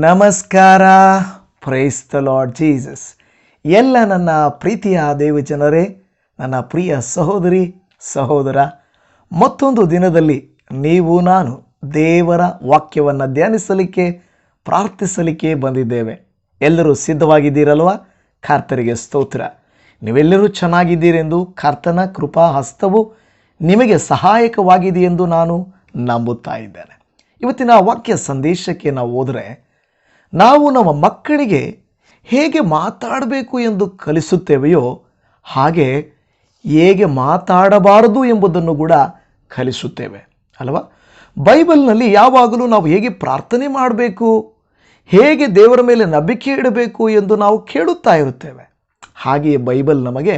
ನಮಸ್ಕಾರ. Price the lord Jesus ಎಲ್ಲ ನನ್ನ ಪ್ರೀತಿಯ ದೇವಜನರೇ ನನ್ನ ಪ್ರಿಯ ಸಹೋದರಿ, ಸಹೋದರ, ಮತ್ತೊಂದು ದಿನದಲ್ಲಿ ನೀವು, ನಾನು ದೇವರ ವಾಕ್ಯವನ್ನು ಧ್ಯಾನಿಸಲಿಕ್ಕೆ, ಪ್ರಾರ್ಥಿಸಲಿಕ್ಕೆ ಬಂದಿದ್ದೇವೆ. ಎಲ್ಲರೂ ಸಿದ್ಧವಾಗಿದ್ದೀರಲ್ವಾ? ಕರ್ತರಿಗೆ ಸ್ತೋತ್ರ. ನೀವೆಲ್ಲರೂ ಚೆನ್ನಾಗಿದ್ದೀರೆಂದು ಕರ್ತನ ಕೃಪಾ ಹಸ್ತವು ನಿಮಗೆ ಸಹಾಯಕವಾಗಿದೆ ಎಂದು ನಾನು ನಂಬುತ್ತಾ ಇದ್ದೇನೆ. ಇವತ್ತಿನ ವಾಕ್ಯ ಸಂದೇಶಕ್ಕೆ ನಾವು ಹೋದರೆ ನಾವು ನಮ್ಮ ಮಕ್ಕಳಿಗೆ ಹೇಗೆ ಮಾತಾಡಬೇಕು ಎಂದು ಕಲಿಸುತ್ತೇವೆಯೋ ಹಾಗೆ ಹೇಗೆ ಮಾತಾಡಬಾರದು ಎಂಬುದನ್ನು ಕೂಡ ಕಲಿಸುತ್ತೇವೆ, ಅಲ್ವಾ? ಬೈಬಲ್ನಲ್ಲಿ ಯಾವಾಗಲೂ ನಾವು ಹೇಗೆ ಪ್ರಾರ್ಥನೆ ಮಾಡಬೇಕು, ಹೇಗೆ ದೇವರ ಮೇಲೆ ನಂಬಿಕೆ ಇಡಬೇಕು ಎಂದು ನಾವು ಕೇಳುತ್ತಾ ಇರುತ್ತೇವೆ. ಹಾಗೆಯೇ ಬೈಬಲ್ ನಮಗೆ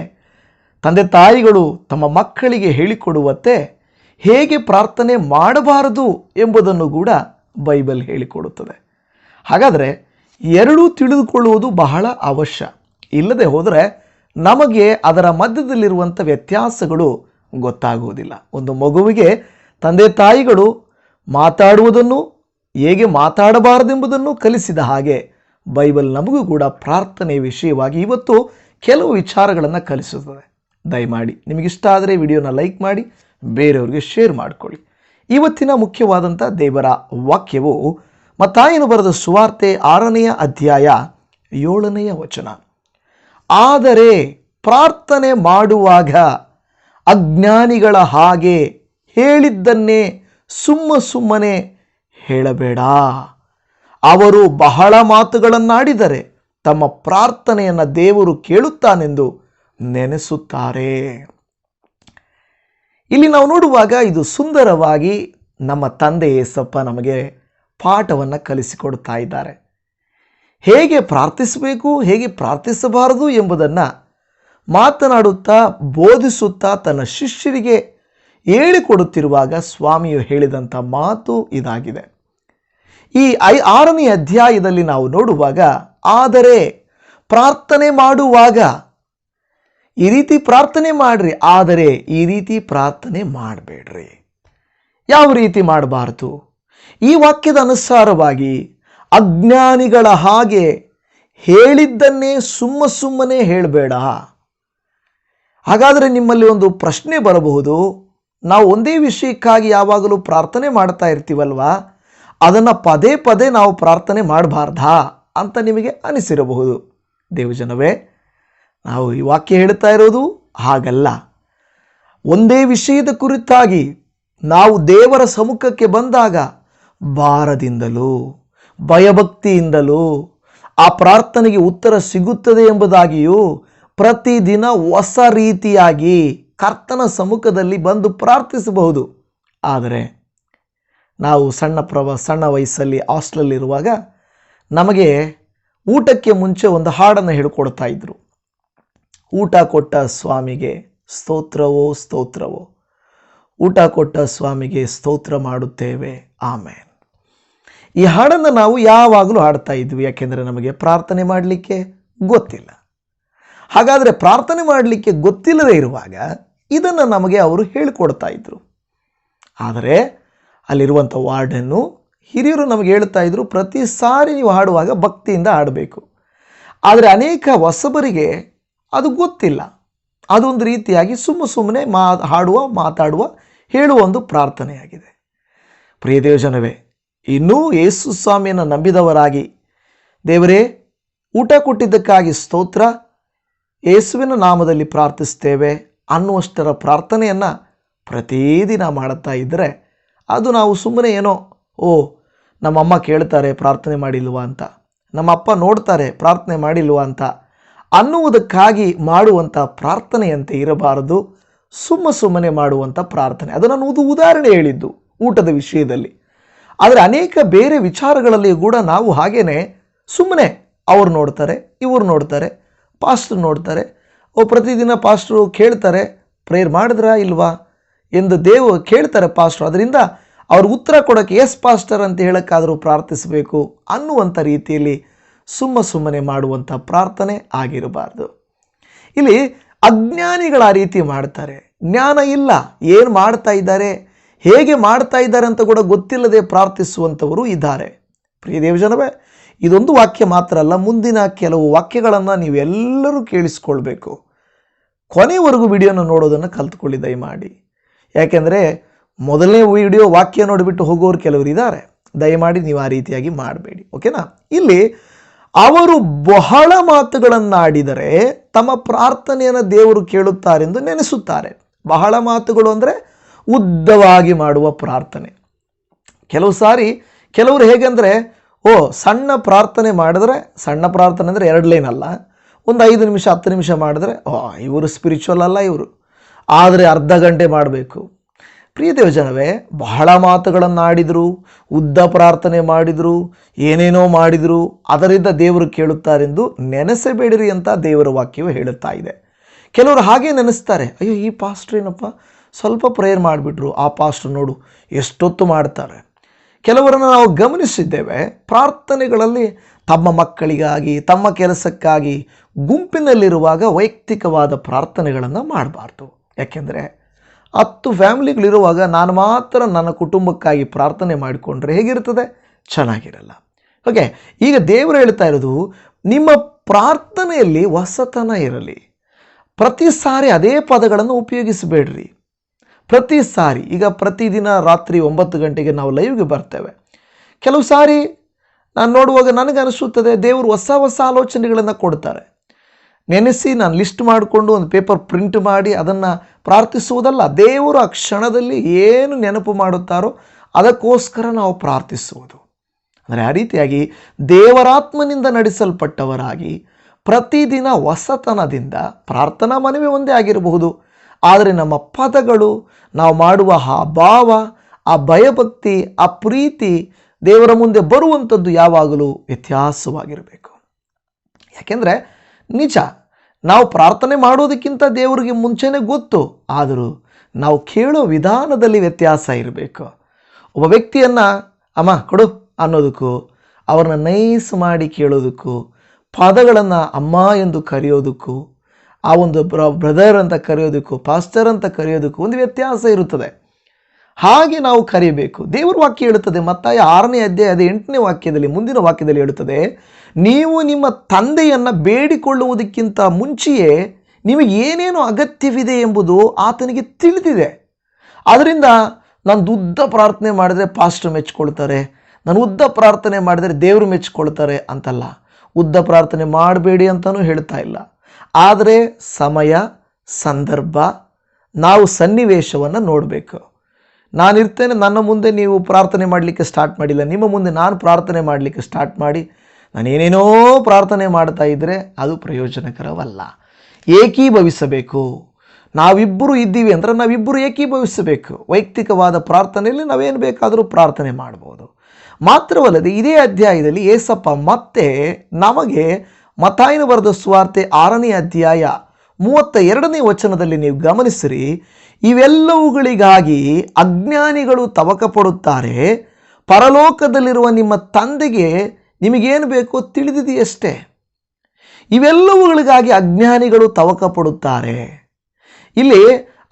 ತಂದೆ ತಾಯಿಗಳು ತಮ್ಮ ಮಕ್ಕಳಿಗೆ ಹೇಳಿಕೊಡುವಂತೆ ಹೇಗೆ ಪ್ರಾರ್ಥನೆ ಮಾಡಬಾರದು ಎಂಬುದನ್ನು ಕೂಡ ಬೈಬಲ್ ಹೇಳಿಕೊಡುತ್ತದೆ. ಹಾಗಾದರೆ ಎರಡೂ ತಿಳಿದುಕೊಳ್ಳುವುದು ಬಹಳ ಅವಶ್ಯ. ಇಲ್ಲದೆ ಹೋದರೆ ನಮಗೆ ಅದರ ಮಧ್ಯದಲ್ಲಿರುವಂಥ ವ್ಯತ್ಯಾಸಗಳು ಗೊತ್ತಾಗುವುದಿಲ್ಲ. ಒಂದು ಮಗುವಿಗೆ ತಂದೆ ತಾಯಿಗಳು ಮಾತಾಡುವುದನ್ನು, ಹೇಗೆ ಮಾತಾಡಬಾರದೆಂಬುದನ್ನು ಕಲಿಸಿದ ಹಾಗೆ ಬೈಬಲ್ ನಮಗೂ ಕೂಡ ಪ್ರಾರ್ಥನೆ ವಿಷಯವಾಗಿ ಇವತ್ತು ಕೆಲವು ವಿಚಾರಗಳನ್ನು ಕಲಿಸುತ್ತದೆ. ದಯಮಾಡಿ ನಿಮಗಿಷ್ಟ ಆದರೆ ವಿಡಿಯೋನ ಲೈಕ್ ಮಾಡಿ, ಬೇರೆಯವರಿಗೆ ಶೇರ್ ಮಾಡಿಕೊಳ್ಳಿ. ಇವತ್ತಿನ ಮುಖ್ಯವಾದಂಥ ದೇವರ ವಾಕ್ಯವು ಮತ್ತಾಯನು ಬರೆದ ಸುವಾರ್ತೆ ಆರನೆಯ ಅಧ್ಯಾಯ ಏಳನೆಯ ವಚನ. ಆದರೆ ಪ್ರಾರ್ಥನೆ ಮಾಡುವಾಗ ಅಜ್ಞಾನಿಗಳ ಹಾಗೆ ಹೇಳಿದ್ದನ್ನೇ ಸುಮ್ಮ ಸುಮ್ಮನೆ ಹೇಳಬೇಡ. ಅವರು ಬಹಳ ಮಾತುಗಳನ್ನಾಡಿದರೆ ತಮ್ಮ ಪ್ರಾರ್ಥನೆಯನ್ನು ದೇವರು ಕೇಳುತ್ತಾನೆಂದು ನೆನೆಸುತ್ತಾರೆ. ಇಲ್ಲಿ ನಾವು ನೋಡುವಾಗ ಇದು ಸುಂದರವಾಗಿ ನಮ್ಮ ತಂದೆ ಏಸಪ್ಪ ನಮಗೆ ಪಾಠವನ್ನು ಕಲಿಸಿಕೊಡ್ತಾ ಇದ್ದಾರೆ. ಹೇಗೆ ಪ್ರಾರ್ಥಿಸಬೇಕು, ಹೇಗೆ ಪ್ರಾರ್ಥಿಸಬಾರದು ಎಂಬುದನ್ನು ಮಾತನಾಡುತ್ತಾ, ಬೋಧಿಸುತ್ತಾ ತನ್ನ ಶಿಷ್ಯರಿಗೆ ಹೇಳಿಕೊಡುತ್ತಿರುವಾಗ ಸ್ವಾಮಿಯು ಹೇಳಿದಂಥ ಮಾತು ಇದಾಗಿದೆ. ಈ ಐ ಆರನೇ ಅಧ್ಯಾಯದಲ್ಲಿ ನಾವು ನೋಡುವಾಗ, ಆದರೆ ಪ್ರಾರ್ಥನೆ ಮಾಡುವಾಗ, ಈ ರೀತಿ ಪ್ರಾರ್ಥನೆ ಮಾಡ್ರಿ, ಆದರೆ ಈ ರೀತಿ ಪ್ರಾರ್ಥನೆ ಮಾಡಬೇಡ್ರಿ. ಯಾವ ರೀತಿ ಮಾಡಬಾರ್ದು? ಈ ವಾಕ್ಯದ ಅನುಸಾರವಾಗಿ ಅಜ್ಞಾನಿಗಳ ಹಾಗೆ ಹೇಳಿದ್ದನ್ನೇ ಸುಮ್ಮ ಸುಮ್ಮನೆ ಹೇಳಬೇಡ. ಹಾಗಾದರೆ ನಿಮ್ಮಲ್ಲಿ ಒಂದು ಪ್ರಶ್ನೆ ಬರಬಹುದು. ನಾವು ಒಂದೇ ವಿಷಯಕ್ಕಾಗಿ ಯಾವಾಗಲೂ ಪ್ರಾರ್ಥನೆ ಮಾಡ್ತಾ ಇರ್ತೀವಲ್ವಾ? ಅದನ್ನು ಪದೇ ಪದೇ ನಾವು ಪ್ರಾರ್ಥನೆ ಮಾಡಬಾರ್ದಾ ಅಂತ ನಿಮಗೆ ಅನಿಸಿರಬಹುದು. ದೇವಜನವೇ, ನಾವು ಈ ವಾಕ್ಯ ಹೇಳ್ತಾ ಇರೋದು ಹಾಗಲ್ಲ. ಒಂದೇ ವಿಷಯದ ಕುರಿತಾಗಿ ನಾವು ದೇವರ ಸಮ್ಮುಖಕ್ಕೆ ಬಂದಾಗ ಭಾರದಿಂದಲೂ, ಭಯಭಕ್ತಿಯಿಂದಲೂ, ಆ ಪ್ರಾರ್ಥನೆಗೆ ಉತ್ತರ ಸಿಗುತ್ತದೆ ಎಂಬುದಾಗಿಯೂ ಪ್ರತಿದಿನ ಹೊಸ ರೀತಿಯಾಗಿ ಕರ್ತನ ಸಮ್ಮುಖದಲ್ಲಿ ಬಂದು ಪ್ರಾರ್ಥಿಸಬಹುದು. ಆದರೆ ನಾವು ಸಣ್ಣ ಪ್ರವ, ಸಣ್ಣ ವಯಸ್ಸಲ್ಲಿ ಹಾಸ್ಟ್ಲಲ್ಲಿರುವಾಗ ನಮಗೆ ಊಟಕ್ಕೆ ಮುಂಚೆ ಒಂದು ಹಾಡನ್ನು ಹೇಳಿಕೊಡ್ತಾ ಇದ್ದರು ಊಟ ಕೊಟ್ಟ ಸ್ವಾಮಿಗೆ ಸ್ತೋತ್ರವೋ ಸ್ತೋತ್ರವೋ. ಊಟ ಕೊಟ್ಟ ಸ್ವಾಮಿಗೆ ಸ್ತೋತ್ರ ಮಾಡುತ್ತೇವೆ. ಆಮೇಲೆ ಈ ಹಾಡನ್ನು ನಾವು ಯಾವಾಗಲೂ ಹಾಡ್ತಾ ಇದ್ವಿ, ಯಾಕೆಂದರೆ ನಮಗೆ ಪ್ರಾರ್ಥನೆ ಮಾಡಲಿಕ್ಕೆ ಗೊತ್ತಿಲ್ಲ. ಹಾಗಾದರೆ ಪ್ರಾರ್ಥನೆ ಮಾಡಲಿಕ್ಕೆ ಗೊತ್ತಿಲ್ಲದೆ ಇರುವಾಗ ಇದನ್ನು ನಮಗೆ ಅವರು ಹೇಳಿಕೊಡ್ತಾ ಇದ್ರು. ಆದರೆ ಅಲ್ಲಿರುವಂಥ ವಾರ್ಡನ್ನು ಹಿರಿಯರು ನಮಗೆ ಹೇಳ್ತಾ ಇದ್ರು, ಪ್ರತಿ ಸಾರಿ ನೀವು ಹಾಡುವಾಗ ಭಕ್ತಿಯಿಂದ ಹಾಡಬೇಕು. ಆದರೆ ಅನೇಕ ಹೊಸಬರಿಗೆ ಅದು ಗೊತ್ತಿಲ್ಲ. ಅದೊಂದು ರೀತಿಯಾಗಿ ಸುಮ್ಮ ಸುಮ್ಮನೆ ಮಾ ಹಾಡುವ, ಮಾತಾಡುವ, ಹೇಳುವ ಒಂದು ಪ್ರಾರ್ಥನೆಯಾಗಿದೆ. ಪ್ರಿಯ ದೇವಜನವೇ ಇನ್ನೂ ಯೇಸು ಸ್ವಾಮಿಯನ್ನು ನಂಬಿದವರಾಗಿ. ದೇವರೇ, ಊಟ ಕೊಟ್ಟಿದ್ದಕ್ಕಾಗಿ ಸ್ತೋತ್ರ, ಯೇಸುವಿನ ನಾಮದಲ್ಲಿ ಪ್ರಾರ್ಥಿಸ್ತೇವೆ ಅನ್ನುವಷ್ಟರ ಪ್ರಾರ್ಥನೆಯನ್ನು ಪ್ರತಿದಿನ ಮಾಡುತ್ತಾ ಇದ್ದರೆ ಅದು ನಾವು ಸುಮ್ಮನೆ ಏನೋ, ಓ, ನಮ್ಮಮ್ಮ ಕೇಳ್ತಾರೆ ಪ್ರಾರ್ಥನೆ ಮಾಡಿಲ್ವಾ ಅಂತ ನಮ್ಮ ಅಪ್ಪ ನೋಡ್ತಾರೆ ಪ್ರಾರ್ಥನೆ ಮಾಡಿಲ್ವಾ ಅಂತ ಅನ್ನುವುದಕ್ಕಾಗಿ ಮಾಡುವಂಥ ಪ್ರಾರ್ಥನೆಯಂತೆ ಇರಬಾರದು, ಸುಮ್ಮ ಸುಮ್ಮನೆ ಮಾಡುವಂಥ ಪ್ರಾರ್ಥನೆ. ಅದು ನಾನು ಉದಾಹರಣೆ ಹೇಳಿದ್ದು ಊಟದ ವಿಷಯದಲ್ಲಿ. ಆದರೆ ಅನೇಕ ಬೇರೆ ವಿಚಾರಗಳಲ್ಲಿ ಕೂಡ ನಾವು ಹಾಗೇ ಸುಮ್ಮನೆ ಅವ್ರು ನೋಡ್ತಾರೆ, ಇವ್ರು ನೋಡ್ತಾರೆ, ಪಾಸ್ಟ್ರು ನೋಡ್ತಾರೆ, ಓ ಪ್ರತಿದಿನ ಪಾಸ್ಟ್ರು ಕೇಳ್ತಾರೆ, ಪ್ರೇಯರ್ ಮಾಡಿದ್ರಾ ಇಲ್ವಾ ಎಂದು ದೇವ ಕೇಳ್ತಾರೆ ಪಾಸ್ಟ್ರು. ಅದರಿಂದ ಅವ್ರ ಉತ್ತರ ಕೊಡೋಕ್ಕೆ ಎಸ್ ಪಾಸ್ಟರ್ ಅಂತ ಹೇಳೋಕ್ಕಾದರೂ ಪ್ರಾರ್ಥಿಸಬೇಕು ಅನ್ನುವಂಥ ರೀತಿಯಲ್ಲಿ ಸುಮ್ಮ ಸುಮ್ಮನೆ ಮಾಡುವಂಥ ಪ್ರಾರ್ಥನೆ ಆಗಿರಬಾರ್ದು. ಇಲ್ಲಿ ಅಜ್ಞಾನಿಗಳ ರೀತಿ ಮಾಡ್ತಾರೆ. ಜ್ಞಾನ ಇಲ್ಲ. ಏನು ಮಾಡ್ತಾ ಇದ್ದಾರೆ? ಹೇಗೆ ಮಾಡ್ತಾ ಇದ್ದಾರೆ ಅಂತ ಕೂಡ ಗೊತ್ತಿಲ್ಲದೆ ಪ್ರಾರ್ಥಿಸುವಂಥವರು ಇದ್ದಾರೆ. ಪ್ರಿಯ ದೇವಜನವೇ, ಇದೊಂದು ವಾಕ್ಯ ಮಾತ್ರ ಅಲ್ಲ, ಮುಂದಿನ ಕೆಲವು ವಾಕ್ಯಗಳನ್ನು ನೀವೆಲ್ಲರೂ ಕೇಳಿಸ್ಕೊಳ್ಬೇಕು. ಕೊನೆವರೆಗೂ ವಿಡಿಯೋನ ನೋಡೋದನ್ನು ಕಲ್ತ್ಕೊಳ್ಳಿ, ದಯಮಾಡಿ. ಯಾಕೆಂದರೆ, ಮೊದಲನೇ ವಿಡಿಯೋ ವಾಕ್ಯ ನೋಡಿಬಿಟ್ಟು ಹೋಗೋರು ಕೆಲವರು ಇದ್ದಾರೆ. ದಯಮಾಡಿ ನೀವು ಆ ರೀತಿಯಾಗಿ ಮಾಡಬೇಡಿ, ಓಕೆನಾ? ಇಲ್ಲಿ, ಅವರು ಬಹಳ ಮಾತುಗಳನ್ನಾಡಿದರೆ ತಮ್ಮ ಪ್ರಾರ್ಥನೆಯನ್ನು ದೇವರು ಕೇಳುತ್ತಾರೆಂದು ನೆನೆಸುತ್ತಾರೆ. ಬಹಳ ಮಾತುಗಳು ಅಂದರೆ ಉದ್ದವಾಗಿ ಮಾಡುವ ಪ್ರಾರ್ಥನೆ. ಕೆಲವು ಸಾರಿ ಕೆಲವರು ಹೇಗೆಂದರೆ ಓ, ಸಣ್ಣ ಪ್ರಾರ್ಥನೆ ಮಾಡಿದ್ರೆ, ಸಣ್ಣ ಪ್ರಾರ್ಥನೆ ಅಂದರೆ ಎರಡು ಲೈನ್ ಅಲ್ಲ. ಒಂದು ಐದು ನಿಮಿಷ, ಹತ್ತು ನಿಮಿಷ ಮಾಡಿದ್ರೆ, ಓ, ಇವರು ಸ್ಪಿರಿಚುವಲ್ ಅಲ್ಲ ಇವರು. ಆದರೆ ಅರ್ಧ ಗಂಟೆ ಮಾಡಬೇಕು. ಪ್ರಿಯ ದೇವಜನವೇ, ಬಹಳ ಮಾತುಗಳನ್ನು ಆಡಿದರು, ಉದ್ದ ಪ್ರಾರ್ಥನೆ ಮಾಡಿದರು, ಏನೇನೋ ಮಾಡಿದರು, ಅದರಿಂದ ದೇವರು ಕೇಳುತ್ತಾರೆಂದು ನೆನೆಸಬೇಡಿರಿ ಅಂತ ದೇವರ ವಾಕ್ಯವು ಹೇಳುತ್ತಾ ಇದೆ. ಕೆಲವರು ಹಾಗೆ ನೆನೆಸ್ತಾರೆ, ಅಯ್ಯೋ, ಈ ಪಾಸ್ಟ್ರ್ ಏನಪ್ಪ ಸ್ವಲ್ಪ ಪ್ರೇಯರ್ ಮಾಡಿಬಿಟ್ರು. ಆ ಪಾಸ್ಟ್ರು ನೋಡು, ಎಷ್ಟೊತ್ತು ಮಾಡ್ತಾರೆ. ಕೆಲವರನ್ನು ನಾವು ಗಮನಿಸಿದ್ದೇವೆ, ಪ್ರಾರ್ಥನೆಗಳಲ್ಲಿ ತಮ್ಮ ಮಕ್ಕಳಿಗಾಗಿ, ತಮ್ಮ ಕೆಲಸಕ್ಕಾಗಿ ಗುಂಪಿನಲ್ಲಿರುವಾಗ ವೈಯಕ್ತಿಕವಾದ ಪ್ರಾರ್ಥನೆಗಳನ್ನು ಮಾಡಬಾರ್ದು. ಯಾಕೆಂದರೆ, ಹತ್ತು ಫ್ಯಾಮಿಲಿಗಳಿರುವಾಗ ನಾನು ಮಾತ್ರ ನನ್ನ ಕುಟುಂಬಕ್ಕಾಗಿ ಪ್ರಾರ್ಥನೆ ಮಾಡಿಕೊಂಡ್ರೆ ಹೇಗಿರ್ತದೆ ಚೆನ್ನಾಗಿರಲ್ಲ. ಓಕೆ ಈಗ ದೇವರು ಹೇಳ್ತಾ ಇರೋದು, ನಿಮ್ಮ ಪ್ರಾರ್ಥನೆಯಲ್ಲಿ ಹೊಸತನ ಇರಲಿ. ಪ್ರತಿ ಸಾರಿ ಅದೇ ಪದಗಳನ್ನು ಉಪಯೋಗಿಸಬೇಡ್ರಿ. ಪ್ರತಿ ಸಾರಿ, ಈಗ ಪ್ರತಿದಿನ ರಾತ್ರಿ ಒಂಬತ್ತು ಗಂಟೆಗೆ ನಾವು ಲೈವ್ಗೆ ಬರ್ತೇವೆ. ಕೆಲವು ಸಾರಿ ನಾನು ನೋಡುವಾಗ ನನಗೆ ಅನಿಸುತ್ತದೆ, ದೇವರು ಹೊಸ ಹೊಸ ಆಲೋಚನೆಗಳನ್ನು ಕೊಡ್ತಾರೆ. ನೆನೆಸಿ ನಾನು ಲಿಸ್ಟ್ ಮಾಡಿಕೊಂಡು ಒಂದು ಪೇಪರ್ ಪ್ರಿಂಟ್ ಮಾಡಿ ಅದನ್ನು ಪ್ರಾರ್ಥಿಸುವುದಲ್ಲ, ದೇವರು ಆ ಕ್ಷಣದಲ್ಲಿ ಏನು ನೆನಪು ಮಾಡುತ್ತಾರೋ ಅದಕ್ಕೋಸ್ಕರ ನಾವು ಪ್ರಾರ್ಥಿಸುವುದು. ಅಂದರೆ ಆ ರೀತಿಯಾಗಿ ದೇವರಾತ್ಮನಿಂದ ನಡೆಸಲ್ಪಟ್ಟವರಾಗಿ ಪ್ರತಿದಿನ ಹೊಸತನದಿಂದ ಪ್ರಾರ್ಥನಾ ಮನವಿ ಒಂದೇ ಆಗಿರಬಹುದು. ಆದರೆ ನಮ್ಮ ಪದಗಳು ನಾವು ಮಾಡುವ ಆ ಭಾವ, ಆ ಭಯಭಕ್ತಿ, ಆ ಪ್ರೀತಿ ದೇವರ ಮುಂದೆ ಬರುವಂಥದ್ದು ಯಾವಾಗಲೂ ವ್ಯತ್ಯಾಸವಾಗಿರಬೇಕು. ಯಾಕೆಂದರೆ ನಿಜ, ನಾವು ಪ್ರಾರ್ಥನೆ ಮಾಡೋದಕ್ಕಿಂತ ದೇವರಿಗೆ ಮುಂಚೆನೇ ಗೊತ್ತು, ಆದರೂ ನಾವು ಕೇಳೋ ವಿಧಾನದಲ್ಲಿ ವ್ಯತ್ಯಾಸ ಇರಬೇಕು. ಒಬ್ಬ ವ್ಯಕ್ತಿಯನ್ನು, ಅಮ್ಮ, ಕೊಡು ಅನ್ನೋದಕ್ಕೂ, ಅವ್ರನ್ನ ನೈಸ್ ಮಾಡಿ ಕೇಳೋದಕ್ಕೂ, ಪದಗಳನ್ನು ಅಮ್ಮ ಎಂದು ಕರೆಯೋದಕ್ಕೂ ಆ ಒಂದು ಬ್ರ ಬ್ರದರ್ ಅಂತ ಕರೆಯೋದಕ್ಕೂ ಪಾಸ್ಟರ್ ಅಂತ ಕರೆಯೋದಕ್ಕೂ ಒಂದು ವ್ಯತ್ಯಾಸ ಇರುತ್ತದೆ. ಹಾಗೆ ನಾವು ಕರೆಯಬೇಕು ದೇವರ ವಾಕ್ಯ ಹೇಳುತ್ತದೆ, ಮತ್ತಾಯ ಆರನೇ ಅಧ್ಯಾಯದ ಎಂಟನೇ ವಾಕ್ಯದಲ್ಲಿ, ಮುಂದಿನ ವಾಕ್ಯದಲ್ಲಿ ಹೇಳುತ್ತದೆ, ನೀವು ನಿಮ್ಮ ತಂದೆಯನ್ನು ಬೇಡಿಕೊಳ್ಳುವುದಕ್ಕಿಂತ ಮುಂಚೆಯೇ ನಿಮಗೆ ಏನೇನು ಅಗತ್ಯವಿದೆ ಎಂಬುದು ಆತನಿಗೆ ತಿಳಿದಿದೆ. ಆದ್ದರಿಂದ ನಾನು ಉದ್ದ ಪ್ರಾರ್ಥನೆ ಮಾಡಿದರೆ ಪಾಸ್ಟರ್ ಮೆಚ್ಚಿಕೊಳ್ತಾರೆ ನಾನು ಉದ್ದ ಪ್ರಾರ್ಥನೆ ಮಾಡಿದರೆ ದೇವರು ಮೆಚ್ಚಿಕೊಳ್ತಾರೆ ಅಂತಲ್ಲ. ಉದ್ದ ಪ್ರಾರ್ಥನೆ ಮಾಡಬೇಡಿ ಅಂತಲೂ ಹೇಳ್ತಾ ಇಲ್ಲ. ಆದರೆ ಸಮಯ, ಸಂದರ್ಭ, ನಾವು ಸನ್ನಿವೇಶವನ್ನು ನೋಡಬೇಕು. ನಾನಿರ್ತೇನೆ ನನ್ನ ಮುಂದೆ ನೀವು ಪ್ರಾರ್ಥನೆ ಮಾಡಲಿಕ್ಕೆ ಸ್ಟಾರ್ಟ್ ಮಾಡಿಲ್ಲ, ನಿಮ್ಮ ಮುಂದೆ ನಾನು ಪ್ರಾರ್ಥನೆ ಮಾಡಲಿಕ್ಕೆ ಸ್ಟಾರ್ಟ್ ಮಾಡಿ ನಾನೇನೇನೋ ಪ್ರಾರ್ಥನೆ ಮಾಡ್ತಾ ಇದ್ದರೆ ಅದು ಪ್ರಯೋಜನಕರವಲ್ಲ. ಏಕೀಭವಿಸಬೇಕು. ನಾವಿಬ್ಬರು ಇದ್ದೀವಿ ಅಂದರೆ ನಾವಿಬ್ಬರು ಏಕೀಭವಿಸಬೇಕು. ವೈಯಕ್ತಿಕವಾದ ಪ್ರಾರ್ಥನೆಯಲ್ಲಿ ನಾವೇನು ಬೇಕಾದರೂ ಪ್ರಾರ್ಥನೆ ಮಾಡ್ಬೋದು. ಮಾತ್ರವಲ್ಲದೆ ಇದೇ ಅಧ್ಯಾಯದಲ್ಲಿ ಏಸಪ್ಪ ಮತ್ತೆ ನಮಗೆ ಮತಾಯಿನ ಬರೆದ ಸ್ವಾರ್ತೆ ಆರನೇ ಅಧ್ಯಾಯ ಮೂವತ್ತ ಎರಡನೇ ವಚನದಲ್ಲಿ ನೀವು ಗಮನಿಸಿರಿ, ಇವೆಲ್ಲವುಗಳಿಗಾಗಿ ಅಜ್ಞಾನಿಗಳು ತವಕ ಪಡುತ್ತಾರೆ ಪರಲೋಕದಲ್ಲಿರುವ ನಿಮ್ಮ ತಂದೆಗೆ ನಿಮಗೇನು ಬೇಕೋ ತಿಳಿದಿದೆಯಷ್ಟೇ. ಇವೆಲ್ಲವುಗಳಿಗಾಗಿ ಅಜ್ಞಾನಿಗಳು ತವಕ ಪಡುತ್ತಾರೆ ಇಲ್ಲಿ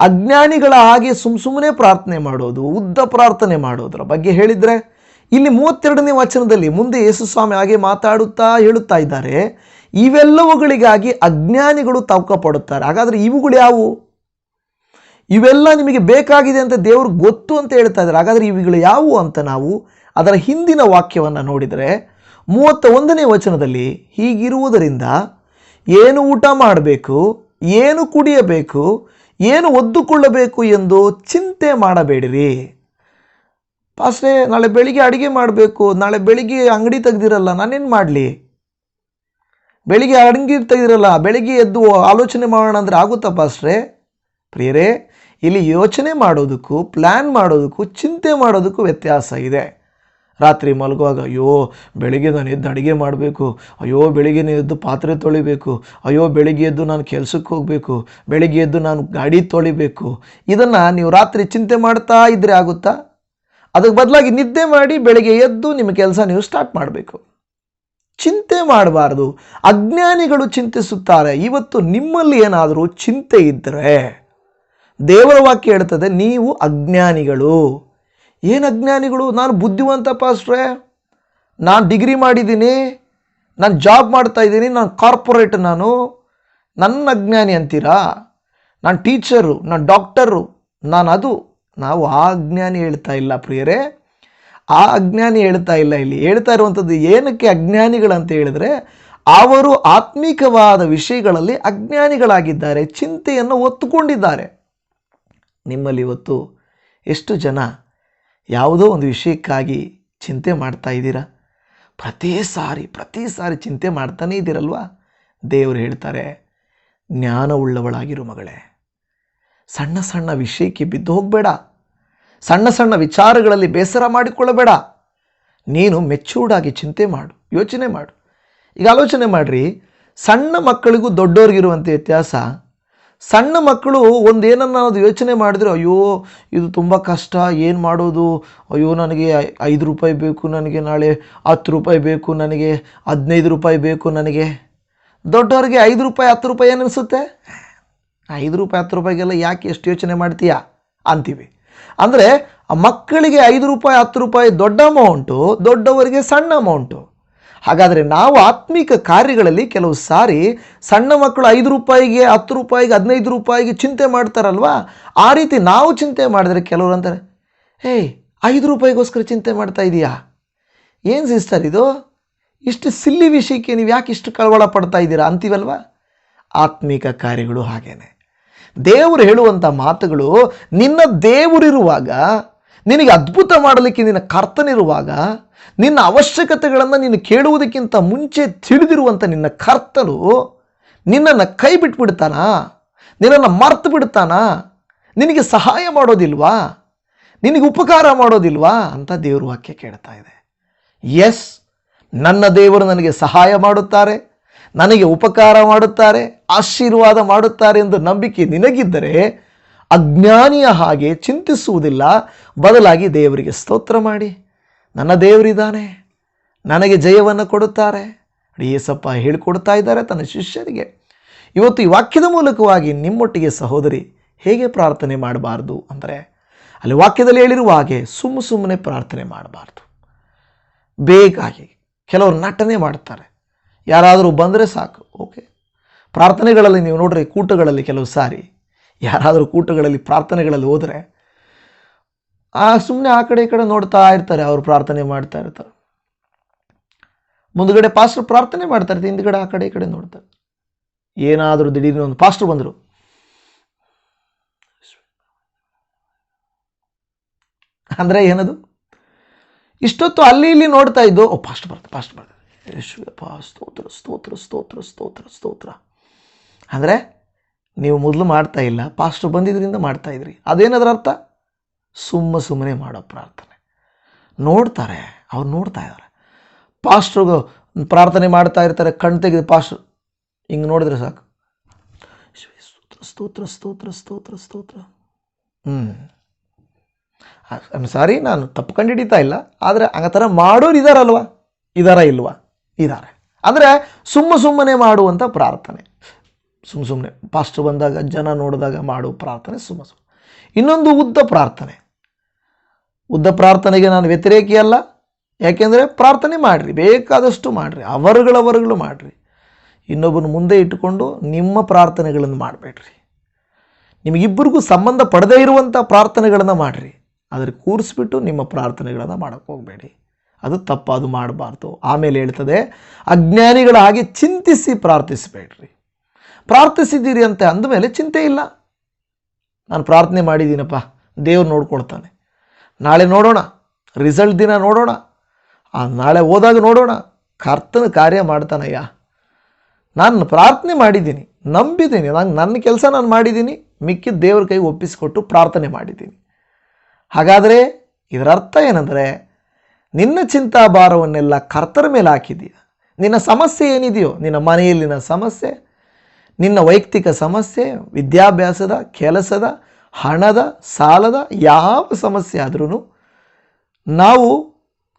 ಅಜ್ಞಾನಿಗಳ ಹಾಗೆ ಸುಮ್ಮ ಸುಮ್ಮನೆ ಪ್ರಾರ್ಥನೆ ಮಾಡೋದು, ಉದ್ದ ಪ್ರಾರ್ಥನೆ ಮಾಡೋದರ ಬಗ್ಗೆ ಹೇಳಿದರೆ ಇಲ್ಲಿ ಮೂವತ್ತೆರಡನೇ ವಚನದಲ್ಲಿ ಮುಂದೆ ಯೇಸು ಸ್ವಾಮಿ ಹಾಗೆ ಮಾತಾಡುತ್ತಾ ಹೇಳುತ್ತಾ ಇದ್ದಾರೆ, ಇವೆಲ್ಲವುಗಳಿಗಾಗಿ ಅಜ್ಞಾನಿಗಳು ತವಕ ಪಡುತ್ತಾರೆ ಹಾಗಾದರೆ ಇವುಗಳು ಯಾವುವು? ಇವೆಲ್ಲ ನಿಮಗೆ ಬೇಕಾಗಿದೆ ಅಂತ ದೇವರು ಗೊತ್ತು ಅಂತ ಹೇಳ್ತಾ ಇದ್ದಾರೆ. ಹಾಗಾದರೆ ಇವುಗಳು ಯಾವುವು ಅಂತ ನಾವು ಅದರ ಹಿಂದಿನ ವಾಕ್ಯವನ್ನು ನೋಡಿದರೆ ಮೂವತ್ತ ಒಂದನೇ ವಚನದಲ್ಲಿ ಹೀಗಿರುವುದರಿಂದ, ಏನು ಊಟ ಮಾಡಬೇಕು, ಏನು ಕುಡಿಯಬೇಕು, ಏನು ಒದ್ದುಕೊಳ್ಳಬೇಕು ಎಂದು ಚಿಂತೆ ಮಾಡಬೇಡಿರಿ. ಪಾಸ್ಟ್ರೆ ನಾಳೆ ಬೆಳಿಗ್ಗೆ ಅಡುಗೆ ಮಾಡಬೇಕು. ನಾಳೆ ಬೆಳಿಗ್ಗೆ ಅಂಗಡಿ ತೆಗ್ದಿರಲ್ಲ, ನಾನೇನು ಮಾಡಲಿ? ಬೆಳಿಗ್ಗೆ ಅಂಗಡಿ ತೆಗ್ದಿರಲ್ಲ, ಬೆಳಿಗ್ಗೆ ಎದ್ದು ಆಲೋಚನೆ ಮಾಡೋಣ ಅಂದರೆ ಆಗುತ್ತಾ ಪಾಸ್ಟ್ರೆ ಪ್ರಿಯರೇ, ಇಲ್ಲಿ ಯೋಚನೆ ಮಾಡೋದಕ್ಕೂ ಪ್ಲ್ಯಾನ್ ಮಾಡೋದಕ್ಕೂ, ಚಿಂತೆ ಮಾಡೋದಕ್ಕೂ ವ್ಯತ್ಯಾಸ ಇದೆ. ರಾತ್ರಿ ಮಲಗುವಾಗ, ಅಯ್ಯೋ, ಬೆಳಿಗ್ಗೆ ನಾನು ಎದ್ದು ಅಡುಗೆ ಮಾಡಬೇಕು. ಅಯ್ಯೋ, ಬೆಳಿಗ್ಗೆ ಎದ್ದು ಪಾತ್ರೆ ತೊಳಿಬೇಕು. ಅಯ್ಯೋ, ಬೆಳಿಗ್ಗೆ ಎದ್ದು ನಾನು ಕೆಲಸಕ್ಕೆ ಹೋಗಬೇಕು. ಬೆಳಿಗ್ಗೆ ಎದ್ದು ನಾನು ಗಾಡಿ ತೊಳಿಬೇಕು. ಇದನ್ನು ನೀವು ರಾತ್ರಿ ಚಿಂತೆ ಮಾಡ್ತಾ ಇದ್ದರೆ ಆಗುತ್ತಾ? ಅದಕ್ಕೆ ಬದಲಾಗಿ ನಿದ್ದೆ ಮಾಡಿ ಬೆಳಗ್ಗೆ ಎದ್ದು ನಿಮ್ಮ ಕೆಲಸ ನೀವು ಸ್ಟಾರ್ಟ್ ಮಾಡಬೇಕು. ಚಿಂತೆ ಮಾಡಬಾರ್ದು. ಅಜ್ಞಾನಿಗಳು ಚಿಂತಿಸುತ್ತಾರೆ. ಇವತ್ತು ನಿಮ್ಮಲ್ಲಿ ಏನಾದರೂ ಚಿಂತೆ ಇದ್ದರೆ ದೇವರ ವಾಕ್ಯ ಹೇಳ್ತದೆ, ನೀವು ಅಜ್ಞಾನಿಗಳು. ಏನು ಅಜ್ಞಾನಿಗಳು? ನಾನು ಬುದ್ಧಿವಂತ ಪಾಸ್ಟ್ರೆ ನಾನು ಡಿಗ್ರಿ ಮಾಡಿದ್ದೀನಿ. ನಾನು ಜಾಬ್ ಮಾಡ್ತಾ ಇದ್ದೀನಿ. ನಾನು ಕಾರ್ಪೊರೇಟ್ ನಾನು. ನನ್ನ ಅಜ್ಞಾನಿ ಅಂತೀರಾ? ನಾನು ಟೀಚರು ನಾನು ಡಾಕ್ಟರು ನಾನು ಅದು. ನಾವು ಆ ಅಜ್ಞಾನಿ ಹೇಳ್ತಾ ಇಲ್ಲ ಪ್ರಿಯರೇ. ಆ ಅಜ್ಞಾನಿ ಹೇಳ್ತಾ ಇಲ್ಲ ಇಲ್ಲಿ. ಹೇಳ್ತಾ ಇರುವಂಥದ್ದು ಏನಕ್ಕೆ ಅಜ್ಞಾನಿಗಳಂತ ಹೇಳಿದ್ರೆ, ಅವರು ಆತ್ಮಿಕವಾದ ವಿಷಯಗಳಲ್ಲಿ ಅಜ್ಞಾನಿಗಳಾಗಿದ್ದಾರೆ, ಚಿಂತೆಯನ್ನು ಒತ್ತುಕೊಂಡಿದ್ದಾರೆ. ನಿಮ್ಮಲ್ಲಿ ಇವತ್ತು ಎಷ್ಟು ಜನ ಯಾವುದೋ ಒಂದು ವಿಷಯಕ್ಕಾಗಿ ಚಿಂತೆ ಮಾಡ್ತಾ ಇದ್ದೀರಾ? ಪ್ರತಿ ಸಾರಿ ಪ್ರತಿ ಸಾರಿ ಚಿಂತೆ ಮಾಡ್ತಾನೇ ಇದ್ದೀರಲ್ವಾ? ದೇವರು ಹೇಳ್ತಾರೆ, ಜ್ಞಾನವುಳ್ಳವಳಾಗಿರು ಮಗಳೇ. ಸಣ್ಣ ಸಣ್ಣ ವಿಷಯಕ್ಕೆ ಬಿದ್ದು ಹೋಗಬೇಡ. ಸಣ್ಣ ಸಣ್ಣ ವಿಚಾರಗಳಲ್ಲಿ ಬೇಸರ ಮಾಡಿಕೊಳ್ಳಬೇಡ. ನೀನು ಮೆಚೂರ್ಡಾಗಿ ಚಿಂತೆ ಮಾಡು, ಯೋಚನೆ ಮಾಡು. ಈಗ ಆಲೋಚನೆ ಮಾಡಿರಿ, ಸಣ್ಣ ಮಕ್ಕಳಿಗೂ ದೊಡ್ಡವ್ರಿಗಿರುವಂಥ ವ್ಯತ್ಯಾಸ. ಸಣ್ಣ ಮಕ್ಕಳು ಒಂದು ಏನನ್ನ ಯೋಚನೆ ಮಾಡಿದ್ರೆ, ಅಯ್ಯೋ, ಇದು ತುಂಬ ಕಷ್ಟ, ಏನು ಮಾಡೋದು? ಅಯ್ಯೋ, ನನಗೆ ಐದು ರೂಪಾಯಿ ಬೇಕು, ನನಗೆ ನಾಳೆ ಹತ್ತು ರೂಪಾಯಿ ಬೇಕು, ನನಗೆ ಹದಿನೈದು ರೂಪಾಯಿ ಬೇಕು, ನನಗೆ. ದೊಡ್ಡವ್ರಿಗೆ ಐದು ರೂಪಾಯಿ, ಹತ್ತು ರೂಪಾಯಿ ಏನು ಅನಿಸುತ್ತೆ ಐದು ರೂಪಾಯಿ, ಹತ್ತು ರೂಪಾಯಿಗೆಲ್ಲ ಯಾಕೆ ಎಷ್ಟು ಯೋಚನೆ ಮಾಡ್ತೀಯಾ? ಅಂತೀವಿ. ಅಂದರೆ ಮಕ್ಕಳಿಗೆ ಐದು ರೂಪಾಯಿ, ಹತ್ತು ರೂಪಾಯಿ ದೊಡ್ಡ ಅಮೌಂಟು, ದೊಡ್ಡವರಿಗೆ ಸಣ್ಣ ಅಮೌಂಟು. ಹಾಗಾದರೆ ನಾವು ಆತ್ಮಿಕ ಕಾರ್ಯಗಳಲ್ಲಿ ಕೆಲವು ಸಾರಿ ಸಣ್ಣ ಮಕ್ಕಳು ಐದು ರೂಪಾಯಿಗೆ, ಹತ್ತು ರೂಪಾಯಿಗೆ, ಹದಿನೈದು ರೂಪಾಯಿಗೆ ಚಿಂತೆ ಮಾಡ್ತಾರಲ್ವಾ? ಆ ರೀತಿ ನಾವು ಚಿಂತೆ ಮಾಡಿದ್ರೆ ಕೆಲವರು ಅಂತಾರೆ, ಏಯ್, ಐದು ರೂಪಾಯಿಗೋಸ್ಕರ ಚಿಂತೆ ಮಾಡ್ತಾ ಇದೀಯಾ? ಏನು ಸಿಸ್ಟರ್ ಇದು? ಇಷ್ಟು ಸಿಲ್ಲಿ ವಿಷಯಕ್ಕೆ ನೀವು ಯಾಕೆ ಇಷ್ಟು ಕಳವಳ ಪಡ್ತಾ ಇದ್ದೀರಾ ಅಂತೀವಲ್ವಾ? ಆತ್ಮಿಕ ಕಾರ್ಯಗಳು ಹಾಗೇನೆ. ದೇವರು ಹೇಳುವಂಥ ಮಾತುಗಳು ನಿನ್ನ ದೇವರಿರುವಾಗ, ನಿನಗೆ ಅದ್ಭುತ ಮಾಡಲಿಕ್ಕೆ ನಿನ್ನ ಕರ್ತನಿರುವಾಗ, ನಿನ್ನ ಅವಶ್ಯಕತೆಗಳನ್ನು ನೀನು ಕೇಳುವುದಕ್ಕಿಂತ ಮುಂಚೆ ತಿಳಿದಿರುವಂಥ ನಿನ್ನ ಕರ್ತನು ನಿನ್ನನ್ನು ಕೈ ಬಿಟ್ಬಿಡ್ತಾನಾ? ನಿನ್ನನ್ನು ಮರ್ತು ಬಿಡ್ತಾನಾ? ನಿನಗೆ ಸಹಾಯ ಮಾಡೋದಿಲ್ವಾ? ನಿನಗೆ ಉಪಕಾರ ಮಾಡೋದಿಲ್ವಾ? ಅಂತ ದೇವರು ವಾಕ್ಯ ಕೇಳ್ತಾ ಇದೆ. ಎಸ್ ನನ್ನ ದೇವರು ನನಗೆ ಸಹಾಯ ಮಾಡುತ್ತಾರೆ. ನನಗೆ ಉಪಕಾರ ಮಾಡುತ್ತಾರೆ, ಆಶೀರ್ವಾದ ಮಾಡುತ್ತಾರೆ ಎಂದು ನಂಬಿಕೆ ನಿನಗಿದ್ದರೆ ಅಜ್ಞಾನಿಯ ಹಾಗೆ ಚಿಂತಿಸುವುದಿಲ್ಲ. ಬದಲಾಗಿ ದೇವರಿಗೆ ಸ್ತೋತ್ರ ಮಾಡಿ. ನನ್ನ ದೇವರಿದ್ದಾನೆ, ನನಗೆ ಜಯವನ್ನು ಕೊಡುತ್ತಾರೆ. ಏಸಪ್ಪ ಹೇಳಿಕೊಡ್ತಾ ಇದ್ದಾರೆ ತನ್ನ ಶಿಷ್ಯರಿಗೆ. ಇವತ್ತು ಈ ವಾಕ್ಯದ ಮೂಲಕವಾಗಿ ನಿಮ್ಮೊಟ್ಟಿಗೆ ಸಹೋದರಿ ಹೇಗೆ ಪ್ರಾರ್ಥನೆ ಮಾಡಬಾರ್ದು ಅಂದರೆ, ಅಲ್ಲಿ ವಾಕ್ಯದಲ್ಲಿ ಹೇಳಿರುವ ಹಾಗೆ ಸುಮ್ಮ ಸುಮ್ಮನೆ ಪ್ರಾರ್ಥನೆ ಮಾಡಬಾರ್ದು. ಬೇಕಾಗಿ ಕೆಲವರು ನಟನೆ ಮಾಡ್ತಾರೆ. ಯಾರಾದರೂ ಬಂದರೆ ಸಾಕು ಓಕೆ ಪ್ರಾರ್ಥನೆಗಳಲ್ಲಿ ನೀವು ನೋಡ್ರಿ, ಕೂಟಗಳಲ್ಲಿ ಕೆಲವು ಸಾರಿ, ಯಾರಾದರೂ ಕೂಟಗಳಲ್ಲಿ, ಪ್ರಾರ್ಥನೆಗಳಲ್ಲಿ ಹೋದರೆ, ಆ ಸುಮ್ಮನೆ ಆ ಕಡೆ ಈ ಕಡೆ ನೋಡ್ತಾ ಇರ್ತಾರೆ, ಅವರು ಪ್ರಾರ್ಥನೆ ಮಾಡ್ತಾ ಇರ್ತಾರೆ. ಮುಂದ್ಗಡೆ ಪಾಸ್ಟರ್ ಪ್ರಾರ್ಥನೆ ಮಾಡ್ತಾ ಇರ್ತಾರೆ, ಹಿಂದ್ಗಡೆ ಆ ಕಡೆ ಈ ಕಡೆ ನೋಡ್ತಾರೆ. ಏನಾದರೂ ದಿಢೀರ್ನ ಒಂದು ಪಾಸ್ಟರ್ ಬಂದರು. ಅಂದರೆ ಏನದು? ಇಷ್ಟೊತ್ತು ಅಲ್ಲಿ ಇಲ್ಲಿ ನೋಡ್ತಾ ಇದ್ದು, ಓ ಪಾಸ್ಟ್ ಬರ್ತಾರೆ ಪಾಸ್ಟ್ ಬರ್ತಾರೆ ಯೇಸುವಪ್ಪ ಸ್ತೋತ್ರ ಸ್ತೋತ್ರ ಸ್ತೋತ್ರ ಸ್ತೋತ್ರ ಸ್ತೋತ್ರ. ಅಂದರೆ ನೀವು ಮೊದಲು ಮಾಡ್ತಾ ಇಲ್ಲ ಪಾಸ್ಟರ್ ಬಂದಿದ್ದರಿಂದ ಮಾಡ್ತಾ ಇದ್ರಿ. ಅದೇನದ್ರ ಅರ್ಥ? ಸುಮ್ಮ ಸುಮ್ಮನೆ ಮಾಡೋ ಪ್ರಾರ್ಥನೆ. ನೋಡ್ತಾರೆ, ಅವ್ರು ನೋಡ್ತಾ ಇದ್ದಾರೆ. ಪಾಸ್ಟ್ರಿಗೂ ಪ್ರಾರ್ಥನೆ ಮಾಡ್ತಾ ಇರ್ತಾರೆ, ಕಣ್ ತೆಗೆದು ಪಾಸ್ಟ್ರು ಹಿಂಗೆ ನೋಡಿದ್ರೆ ಸಾಕು. ಸ್ತೋತ್ರ ಸ್ತೋತ್ರ ಸ್ತೋತ್ರ ಸ್ತೋತ್ರ ಹ್ಞೂ ಐಮ್ ಸಾರಿ ನಾನು ತಪ್ಪು ಕಂಡು ಹಿಡಿತಾ ಇಲ್ಲ, ಆದರೆ ಆ ಥರ ಮಾಡೋರು ಇದಾರಲ್ವಾ ಇದಾರ ಇಲ್ವಾ? ಇದ್ದಾರೆ. ಅಂದರೆ ಸುಮ್ಮ ಸುಮ್ಮನೆ ಮಾಡುವಂಥ ಪ್ರಾರ್ಥನೆ. ಸುಮ್ಮ ಸುಮ್ಮನೆ ಪಾಸ್ಟ್ ಬಂದಾಗ, ಜನ ನೋಡಿದಾಗ ಮಾಡುವ ಪ್ರಾರ್ಥನೆ ಸುಮ್ಮ ಸುಮ್ಮನೆ. ಇನ್ನೊಂದು ಉದ್ದ ಪ್ರಾರ್ಥನೆ. ಉದ್ದ ಪ್ರಾರ್ಥನೆಗೆ ನಾನು ವ್ಯತಿರೇಕಿಯಲ್ಲ ಯಾಕೆಂದರೆ ಪ್ರಾರ್ಥನೆ ಮಾಡಿರಿ, ಬೇಕಾದಷ್ಟು ಮಾಡಿರಿ, ಅವರುಗಳವರುಗಳು ಮಾಡಿರಿ. ಇನ್ನೊಬ್ಬನ ಮುಂದೆ ಇಟ್ಟುಕೊಂಡು ನಿಮ್ಮ ಪ್ರಾರ್ಥನೆಗಳನ್ನು ಮಾಡಬೇಡ್ರಿ. ನಿಮಗಿಬ್ಬರಿಗೂ ಸಂಬಂಧ ಪಡದೇ ಇರುವಂಥ ಪ್ರಾರ್ಥನೆಗಳನ್ನು ಮಾಡಿರಿ. ಆದರೆ ಕೂರಿಸ್ಬಿಟ್ಟು ನಿಮ್ಮ ಪ್ರಾರ್ಥನೆಗಳನ್ನು ಮಾಡೋಕ್ಕೆ ಹೋಗಬೇಡಿ. ಅದು ತಪ್ಪು, ಅದು ಮಾಡಬಾರ್ದು. ಆಮೇಲೆ ಹೇಳ್ತದೆ ಅಜ್ಞಾನಿಗಳ ಹಾಗೆ ಚಿಂತಿಸಿ ಪ್ರಾರ್ಥಿಸಬೇಡ್ರಿ. ಪ್ರಾರ್ಥಿಸಿದ್ದೀರಿ ಅಂತ ಅಂದಮೇಲೆ ಚಿಂತೆ ಇಲ್ಲ. ನಾನು ಪ್ರಾರ್ಥನೆ ಮಾಡಿದ್ದೀನಪ್ಪ, ದೇವ್ರು ನೋಡ್ಕೊಳ್ತಾನೆ. ನಾಳೆ ನೋಡೋಣ ರಿಸಲ್ಟ್ ದಿನ ನೋಡೋಣ. ಆ ನಾಳೆ ಹೋದಾಗ ನೋಡೋಣ, ಕರ್ತನ ಕಾರ್ಯ ಮಾಡ್ತಾನಯ್ಯ ನಾನು ಪ್ರಾರ್ಥನೆ ಮಾಡಿದ್ದೀನಿ, ನಂಬಿದ್ದೀನಿ. ನಾನು ನನ್ನ ಕೆಲಸ ನಾನು ಮಾಡಿದ್ದೀನಿ, ಮಿಕ್ಕಿದ ದೇವ್ರ ಕೈಗೆ ಒಪ್ಪಿಸಿಕೊಟ್ಟು ಪ್ರಾರ್ಥನೆ ಮಾಡಿದ್ದೀನಿ. ಹಾಗಾದರೆ ಇದರ ಅರ್ಥ ಏನಂದರೆ ನಿನ್ನ ಚಿಂತಾಭಾರವನ್ನೆಲ್ಲ ಕರ್ತರ ಮೇಲೆ ಹಾಕಿದೀಯ ನಿನ್ನ ಸಮಸ್ಯೆ ಏನಿದೆಯೋ? ನಿನ್ನ ಮನೆಯಲ್ಲಿನ ಸಮಸ್ಯೆ, ನಿನ್ನ ವೈಯಕ್ತಿಕ ಸಮಸ್ಯೆ, ವಿದ್ಯಾಭ್ಯಾಸದ, ಕೆಲಸದ, ಹಣದ, ಸಾಲದ ಯಾವ ಸಮಸ್ಯೆ ಆದ್ರೂ ನಾವು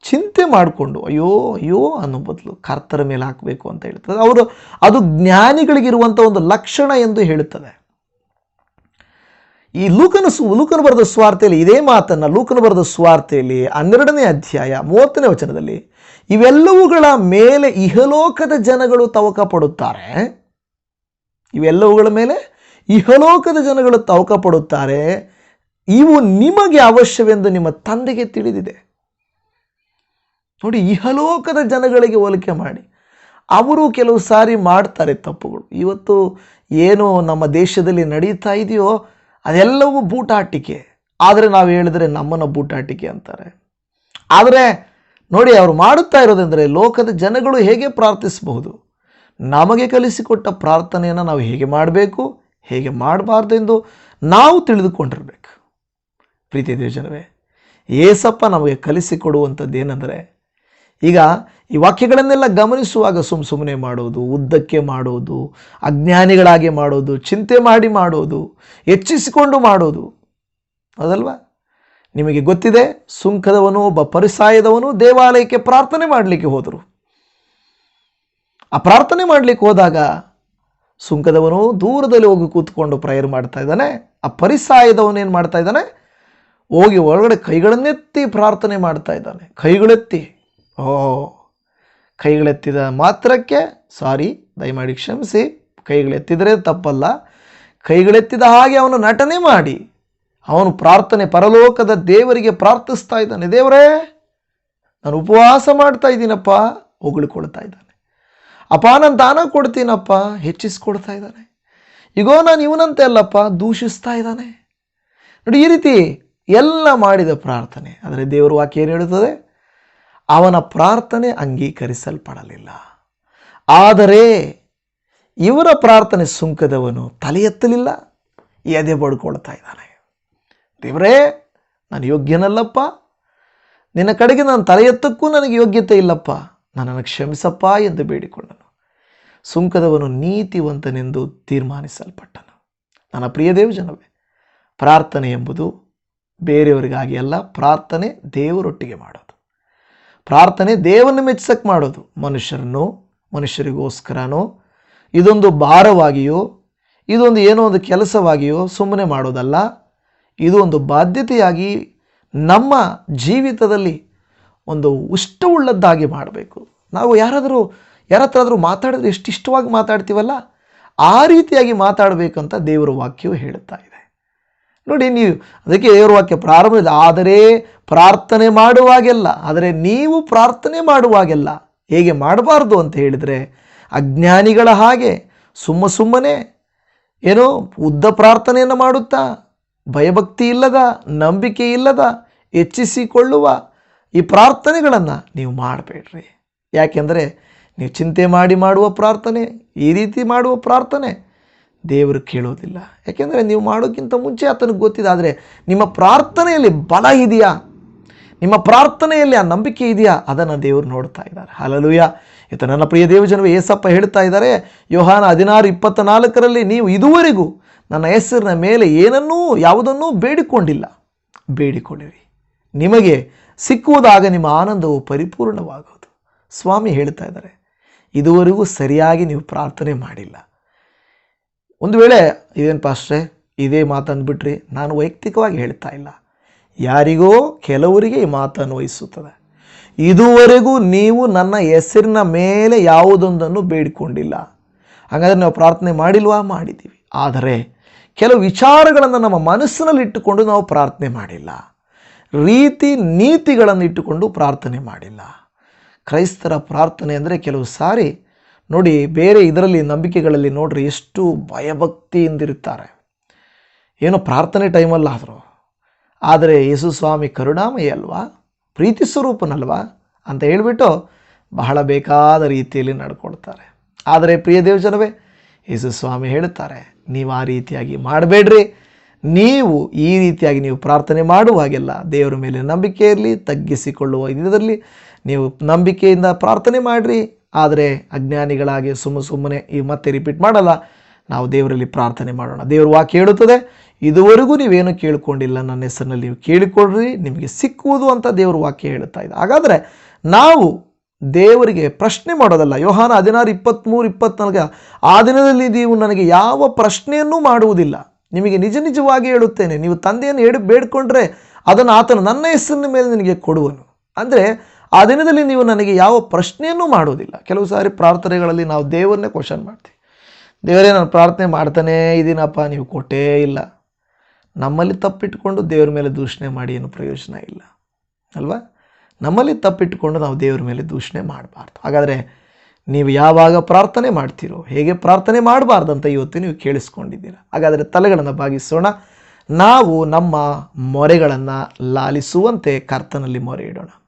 ಚಿಂತೆ ಮಾಡಿಕೊಂಡು, ಅಯ್ಯೋ ಅಯ್ಯೋ ಅನ್ನೋ ಬದಲು ಕರ್ತರ ಮೇಲೆ ಹಾಕಬೇಕು ಅಂತ ಹೇಳ್ತದೆ. ಅವರು ಅದು ಜ್ಞಾನಿಗಳಿಗಿರುವಂಥ ಒಂದು ಲಕ್ಷಣ ಎಂದು ಹೇಳುತ್ತದೆ. ಈ ಲೂಕನ ಲೂಕನು ಬರೆದ ಸ್ವಾರ್ಥೆಯಲ್ಲಿ ಇದೇ ಮಾತನ್ನು ಲೂಕನು ಬರೆದ ಸ್ವಾರ್ಥೆಯಲ್ಲಿ ಹನ್ನೆರಡನೇ ಅಧ್ಯಾಯ ಮೂವತ್ತನೇ ವಚನದಲ್ಲಿ ಇವೆಲ್ಲವುಗಳ ಮೇಲೆ ಇಹಲೋಕದ ಜನಗಳು ತವಕ ಪಡುತ್ತಾರೆ ಇವೆಲ್ಲವುಗಳ ಮೇಲೆ ಇಹಲೋಕದ ಜನಗಳು ತವಕ ಪಡುತ್ತಾರೆ ಇವು ನಿಮಗೆ ಅವಶ್ಯವೆಂದು ನಿಮ್ಮ ತಂದೆಗೆ ತಿಳಿದಿದೆ. ನೋಡಿ, ಇಹಲೋಕದ ಜನಗಳಿಗೆ ಹೋಲಿಕೆ ಮಾಡಿ. ಅವರು ಕೆಲವು ಸಾರಿ ಮಾಡ್ತಾರೆ ತಪ್ಪುಗಳು. ಇವತ್ತು ಏನು ನಮ್ಮ ದೇಶದಲ್ಲಿ ನಡೀತಾ ಇದೆಯೋ ಅದೆಲ್ಲವೂ ಬೂಟಾಟಿಕೆ. ಆದರೆ ನಾವು ಹೇಳಿದರೆ ನಮ್ಮನ್ನು ಬೂಟಾಟಿಕೆ ಅಂತಾರೆ. ಆದರೆ ನೋಡಿ ಅವರು ಮಾಡುತ್ತಾ ಇರೋದೆಂದರೆ ಲೋಕದ ಜನಗಳು ಹೇಗೆ ಪ್ರಾರ್ಥಿಸಬಹುದು? ನಮಗೆ ಕಲಿಸಿಕೊಟ್ಟ ಪ್ರಾರ್ಥನೆಯನ್ನು ನಾವು ಹೇಗೆ ಮಾಡಬೇಕು? ಹೇಗೆ ಮಾಡಬಾರ್ದೆಂದು ನಾವು ತಿಳಿದುಕೊಂಡಿರಬೇಕು. ಪ್ರೀತಿ ದೇವಜನವೇ, ಏಸಪ್ಪ ನಮಗೆ ಕಲಿಸಿಕೊಡುವಂಥದ್ದು ಏನಂದರೆ ಈಗ ಈ ವಾಕ್ಯಗಳನ್ನೆಲ್ಲ ಗಮನಿಸುವಾಗ ಸುಮ್ ಸುಮ್ಮನೆ ಮಾಡೋದು, ಉದ್ದಕ್ಕೆ ಮಾಡೋದು, ಅಜ್ಞಾನಿಗಳಾಗಿ ಮಾಡೋದು, ಚಿಂತೆ ಮಾಡಿ ಮಾಡೋದು, ಹೆಚ್ಚಿಸಿಕೊಂಡು ಮಾಡೋದು. ಅದಲ್ವಾ? ನಿಮಗೆ ಗೊತ್ತಿದೆ, ಸುಂಕದವನು ಒಬ್ಬ ಪರಿಸಾಯದವನು ದೇವಾಲಯಕ್ಕೆ ಪ್ರಾರ್ಥನೆ ಮಾಡಲಿಕ್ಕೆ ಹೋದರು. ಆ ಪ್ರಾರ್ಥನೆ ಮಾಡಲಿಕ್ಕೆ ಹೋದಾಗ ಸುಂಕದವನು ದೂರದಲ್ಲಿ ಹೋಗಿ ಕೂತ್ಕೊಂಡು ಪ್ರೇಯರ್ ಮಾಡ್ತಾ ಇದ್ದಾನೆ. ಆ ಪರಿಸಾಯದವನು ಏನು ಮಾಡ್ತಾ ಇದ್ದಾನೆ? ಹೋಗಿ ಒಳಗಡೆ ಕೈಗಳನ್ನೆತ್ತಿ ಪ್ರಾರ್ಥನೆ ಮಾಡ್ತಾ ಇದ್ದಾನೆ. ಕೈಗಳೆತ್ತಿ. ಓ, ಕೈಗಳೆತ್ತಿದ ಮಾತ್ರಕ್ಕೆ, ಸಾರಿ, ದಯಮಾಡಿ ಕ್ಷಮಿಸಿ. ಕೈಗಳೆತ್ತಿದರೆ ತಪ್ಪಲ್ಲ. ಕೈಗಳೆತ್ತಿದ ಹಾಗೆ ಅವನು ನಟನೆ ಮಾಡಿ. ಅವನು ಪ್ರಾರ್ಥನೆ ಪರಲೋಕದ ದೇವರಿಗೆ ಪ್ರಾರ್ಥಿಸ್ತಾ ಇದ್ದಾನೆ. ದೇವರೇ, ನಾನು ಉಪವಾಸ ಮಾಡ್ತಾ ಇದ್ದೀನಪ್ಪ. ಹೊಗಳಿಕೊಳ್ತಾ ಇದ್ದಾನೆ. ಅಪ್ಪ, ನಾನು ದಾನ ಕೊಡ್ತೀನಪ್ಪ. ಹೆಚ್ಚಿಸ್ಕೊಡ್ತಾ ಇದ್ದಾನೆ. ಈಗೋ ನಾನು ಇವನಂತೆ ಅಲ್ಲಪ್ಪ. ದೂಷಿಸ್ತಾ ಇದ್ದಾನೆ. ನೋಡಿ, ಈ ರೀತಿ ಎಲ್ಲ ಮಾಡಿದ ಪ್ರಾರ್ಥನೆ. ಆದರೆ ದೇವರು ವಾಕ್ಯ ಏನು ಹೇಳುತ್ತದೆ? ಅವನ ಪ್ರಾರ್ಥನೆ ಅಂಗೀಕರಿಸಲ್ಪಡಲಿಲ್ಲ. ಆದರೆ ಇವರ ಪ್ರಾರ್ಥನೆ ಸುಂಕದವನು ತಲೆ ಎತ್ತಲಿಲ್ಲ ಎದೆ ಬಡ್ಕೊಳ್ತಾ ಇದ್ದಾನೆ. ದೇವರೇ, ನಾನು ಯೋಗ್ಯನಲ್ಲಪ್ಪ. ನಿನ್ನ ಕಡೆಗೆ ನಾನು ತಲೆ ಎತ್ತಕ್ಕೂ ನನಗೆ ಯೋಗ್ಯತೆ ಇಲ್ಲಪ್ಪ. ನನ್ನನ್ನು ಕ್ಷಮಿಸಪ್ಪ ಎಂದು ಬೇಡಿಕೊಂಡನು. ಸುಂಕದವನು ನೀತಿವಂತನೆಂದು ತೀರ್ಮಾನಿಸಲ್ಪಟ್ಟನು. ನನ್ನ ಪ್ರಿಯ ದೇವಜನವೇ, ಪ್ರಾರ್ಥನೆ ಎಂಬುದು ಬೇರೆಯವರಿಗಾಗಿ ಅಲ್ಲ, ಪ್ರಾರ್ಥನೆ ದೇವರೊಟ್ಟಿಗೆ ಮಾಡೋದು. ಪ್ರಾರ್ಥನೆ ದೇವನ್ನು ಮೆಚ್ಚಕ್ಕೆ ಮಾಡೋದು. ಮನುಷ್ಯರನ್ನು, ಮನುಷ್ಯರಿಗೋಸ್ಕರನೋ? ಇದೊಂದು ಭಾರವಾಗಿಯೋ? ಇದೊಂದು ಏನೋ ಒಂದು ಕೆಲಸವಾಗಿಯೋ ಸುಮ್ಮನೆ ಮಾಡೋದಲ್ಲ? ಇದು ಒಂದು ಬಾಧ್ಯತೆಯಾಗಿ ನಮ್ಮ ಜೀವಿತದಲ್ಲಿ ಒಂದು ಇಷ್ಟವುಳ್ಳದ್ದಾಗಿ ಮಾಡಬೇಕು. ನಾವು ಯಾರಾದರೂ ಯಾರ ಹತ್ರ ಆದರೂ ಮಾತಾಡಿದ್ರೆ ಎಷ್ಟಿಷ್ಟವಾಗಿ ಮಾತಾಡ್ತೀವಲ್ಲ? ಆ ರೀತಿಯಾಗಿ ಮಾತಾಡಬೇಕಂತ ದೇವರ ವಾಕ್ಯವು ಹೇಳುತ್ತಾ ಇದೆ. ನೋಡಿ ನೀವು. ಅದಕ್ಕೆ ದೇವರ ವಾಕ್ಯ ಪ್ರಾರಂಭ ಆದರೆ ಪ್ರಾರ್ಥನೆ ಮಾಡುವಾಗೆಲ್ಲ, ಆದರೆ ನೀವು ಪ್ರಾರ್ಥನೆ ಮಾಡುವಾಗೆಲ್ಲ, ಹೇಗೆ ಮಾಡಬಾರ್ದು ಅಂತ ಹೇಳಿದರೆ, ಅಜ್ಞಾನಿಗಳ ಹಾಗೆ ಸುಮ್ಮ ಸುಮ್ಮನೆ ಏನೋ ಉದ್ದ ಪ್ರಾರ್ಥನೆಯನ್ನು ಮಾಡುತ್ತಾ, ಭಯಭಕ್ತಿ ಇಲ್ಲದ, ನಂಬಿಕೆ ಇಲ್ಲದ, ಹೆಚ್ಚಿಸಿಕೊಳ್ಳುವ ಈ ಪ್ರಾರ್ಥನೆಗಳನ್ನು ನೀವು ಮಾಡಬೇಡ್ರಿ. ಯಾಕೆಂದರೆ ನೀವು ಚಿಂತೆ ಮಾಡಿ ಮಾಡುವ ಪ್ರಾರ್ಥನೆ, ಈ ರೀತಿ ಮಾಡುವ ಪ್ರಾರ್ಥನೆ ದೇವರು ಕೇಳೋದಿಲ್ಲ. ಯಾಕೆಂದರೆ ನೀವು ಮಾಡೋಕ್ಕಿಂತ ಮುಂಚೆ ಆತನಿಗೆ ಗೊತ್ತಿದೆ ಆದರೆ ನಿಮ್ಮ ಪ್ರಾರ್ಥನೆಯಲ್ಲಿ ಬಲ ಇದೆಯಾ? ನಿಮ್ಮ ಪ್ರಾರ್ಥನೆಯಲ್ಲಿ ಆ ನಂಬಿಕೆ ಇದೆಯಾ? ಅದನ್ನು ದೇವರು ನೋಡ್ತಾ ಇದ್ದಾರೆ. ಹಲಲುಯ ಇತ ನನ್ನ ಪ್ರಿಯ ದೇವಜನವೇ ಏಸಪ್ಪ ಹೇಳ್ತಾ ಇದ್ದಾರೆ, ಯೋಹಾನ ಹದಿನಾರು ಇಪ್ಪತ್ತ ನಾಲ್ಕರಲ್ಲಿ ನೀವು ಇದುವರೆಗೂ ನನ್ನ ಹೆಸರಿನ ಮೇಲೆ ಏನನ್ನೂ ಯಾವುದನ್ನೂ ಬೇಡಿಕೊಂಡಿಲ್ಲ. ಬೇಡಿಕೊಳ್ಳಿರಿ ನಿಮಗೆ ಸಿಕ್ಕುವುದಾಗ ನಿಮ್ಮ ಆನಂದವು ಪರಿಪೂರ್ಣವಾಗುವುದು. ಸ್ವಾಮಿ ಹೇಳ್ತಾ ಇದ್ದಾರೆ, ಇದುವರೆಗೂ ಸರಿಯಾಗಿ ನೀವು ಪ್ರಾರ್ಥನೆ ಮಾಡಿಲ್ಲ. ಒಂದು ವೇಳೆ ಇದೇನು ಪಾಸ್ಟ್ರೆ, ಇದೇ ಮಾತನ್ಬಿಟ್ರಿ ನಾನು ವೈಯಕ್ತಿಕವಾಗಿ ಹೇಳ್ತಾ ಇಲ್ಲ. ಯಾರಿಗೋ ಕೆಲವರಿಗೆ ಈ ಮಾತು ಅನ್ವಯಿಸುತ್ತದೆ ಇದುವರೆಗೂ ನೀವು ನನ್ನ ಹೆಸರಿನ ಮೇಲೆ ಯಾವುದೊಂದನ್ನು ಬೇಡಿಕೊಂಡಿಲ್ಲ. ಹಾಗಾದರೆ ನಾವು ಪ್ರಾರ್ಥನೆ ಮಾಡಿಲ್ವಾ? ಮಾಡಿದ್ದೀವಿ. ಆದರೆ ಕೆಲವು ವಿಚಾರಗಳನ್ನು ನಮ್ಮ ಮನಸ್ಸಿನಲ್ಲಿ ಇಟ್ಟುಕೊಂಡು ನಾವು ಪ್ರಾರ್ಥನೆ ಮಾಡಿಲ್ಲ. ರೀತಿ ನೀತಿಗಳನ್ನು ಇಟ್ಟುಕೊಂಡು ಪ್ರಾರ್ಥನೆ ಮಾಡಿಲ್ಲ. ಕ್ರೈಸ್ತರ ಪ್ರಾರ್ಥನೆ ಅಂದರೆ ಕೆಲವು ಸಾರಿ ನೋಡಿ, ಬೇರೆ ಇದರಲ್ಲಿ ನಂಬಿಕೆಗಳಲ್ಲಿ ನೋಡ್ರಿ ಎಷ್ಟು ಭಯಭಕ್ತಿಯಿಂದಿರುತ್ತಾರೆ. ಏನೋ ಪ್ರಾರ್ಥನೆ ಟೈಮಲ್ಲಾದರೂ ಆದರೆ. ಯೇಸು ಸ್ವಾಮಿ ಕರುಣಾಮಯಿ ಅಲ್ವಾ? ಪ್ರೀತಿ ಸ್ವರೂಪನಲ್ವಾ? ಅಂತ ಹೇಳಿಬಿಟ್ಟು ಬಹಳ ಬೇಕಾದ ರೀತಿಯಲ್ಲಿ ನಡ್ಕೊಳ್ತಾರೆ. ಆದರೆ ಪ್ರಿಯ ದೇವಜನವೇ, ಯೇಸು ಸ್ವಾಮಿ ಹೇಳುತ್ತಾರೆ ನೀವು ಆ ರೀತಿಯಾಗಿ ಮಾಡಬೇಡ್ರಿ. ನೀವು ಈ ರೀತಿಯಾಗಿ ನೀವು ಪ್ರಾರ್ಥನೆ ಮಾಡುವಾಗೆಲ್ಲ ದೇವರ ಮೇಲೆ ನಂಬಿಕೆ ಇರಲಿ, ತಗ್ಗಿಸಿಕೊಳ್ಳುವ ಇದರಲ್ಲಿ ನೀವು ನಂಬಿಕೆಯಿಂದ ಪ್ರಾರ್ಥನೆ ಮಾಡಿರಿ. ಆದರೆ ಅಜ್ಞಾನಿಗಳಾಗಿ ಸುಮ್ಮ ಸುಮ್ಮನೆ ಈ ಮತ್ತೆ ರಿಪೀಟ್ ಮಾಡಲ್ಲ. ನಾವು ದೇವರಲ್ಲಿ ಪ್ರಾರ್ಥನೆ ಮಾಡೋಣ. ದೇವರು ವಾಕ್ಯ ಹೇಳುತ್ತದೆ. ಇದುವರೆಗೂ ನೀವೇನು ಕೇಳಿಕೊಂಡಿಲ್ಲ, ನನ್ನ ಹೆಸರಿನಲ್ಲಿ ನೀವು ಕೇಳಿಕೊಳ್ಳ್ರಿ. ನಿಮಗೆ ಸಿಕ್ಕುವುದು ಅಂತ ದೇವರು ವಾಕ್ಯ ಹೇಳುತ್ತಾ ಇದೆ. ಹಾಗಾದರೆ ನಾವು ದೇವರಿಗೆ ಪ್ರಶ್ನೆ ಮಾಡೋದಲ್ಲ. ಯೋಹಾನ ಹದಿನಾರು ಇಪ್ಪತ್ತ್ಮೂರು ಇಪ್ಪತ್ನಾಲ್ಕು, ಆ ದಿನದಲ್ಲಿ ನೀವು ನನಗೆ ಯಾವ ಪ್ರಶ್ನೆಯನ್ನೂ ಮಾಡುವುದಿಲ್ಲ. ನಿಮಗೆ ನಿಜ ನಿಜವಾಗಿ ಹೇಳುತ್ತೇನೆ. ನೀವು ತಂದೆಯನ್ನು ಹೇಳಿ ಬೇಡ್ಕೊಂಡ್ರೆ ಅದನ್ನು ಆತನು ನನ್ನ ಹೆಸರಿನ ಮೇಲೆ ನಿನಗೆ ಕೊಡುವನು. ಅಂದರೆ ಆ ದಿನದಲ್ಲಿ ನೀವು ನನಗೆ ಯಾವ ಪ್ರಶ್ನೆಯನ್ನು ಮಾಡೋದಿಲ್ಲ ಕೆಲವು ಸಾರಿ ಪ್ರಾರ್ಥನೆಗಳಲ್ಲಿ ನಾವು ದೇವರನ್ನೇ ಕ್ವಶನ್ ಮಾಡ್ತೀವಿ. ದೇವರೇ, ನಾನು ಪ್ರಾರ್ಥನೆ ಮಾಡ್ತಾನೇ ಇದ್ದೀನಪ್ಪ ನೀವು ಕೊಟ್ಟೇ ಇಲ್ಲ. ನಮ್ಮಲ್ಲಿ ತಪ್ಪಿಟ್ಟುಕೊಂಡು ದೇವರ ಮೇಲೆ ದೂಷಣೆ ಮಾಡಿ ಏನು ಪ್ರಯೋಜನ ಇಲ್ಲ. ಅಲ್ವಾ? ನಮ್ಮಲ್ಲಿ ತಪ್ಪಿಟ್ಟುಕೊಂಡು ನಾವು ದೇವರ ಮೇಲೆ ದೂಷಣೆ ಮಾಡಬಾರ್ದು. ಹಾಗಾದರೆ ನೀವು ಯಾವಾಗ ಪ್ರಾರ್ಥನೆ ಮಾಡ್ತೀರೋ, ಹೇಗೆ ಪ್ರಾರ್ಥನೆ ಮಾಡಬಾರ್ದಂತ ಇವತ್ತು ನೀವು ಕೇಳಿಸ್ಕೊಂಡಿದ್ದೀರ. ಹಾಗಾದರೆ ತಲೆಗಳನ್ನು ಭಾಗಿಸೋಣ ನಾವು ನಮ್ಮ ಮೊರೆಗಳನ್ನು ಲಾಲಿಸುವಂತೆ ಕರ್ತನಲ್ಲಿ ಮೊರೆ ಇಡೋಣ.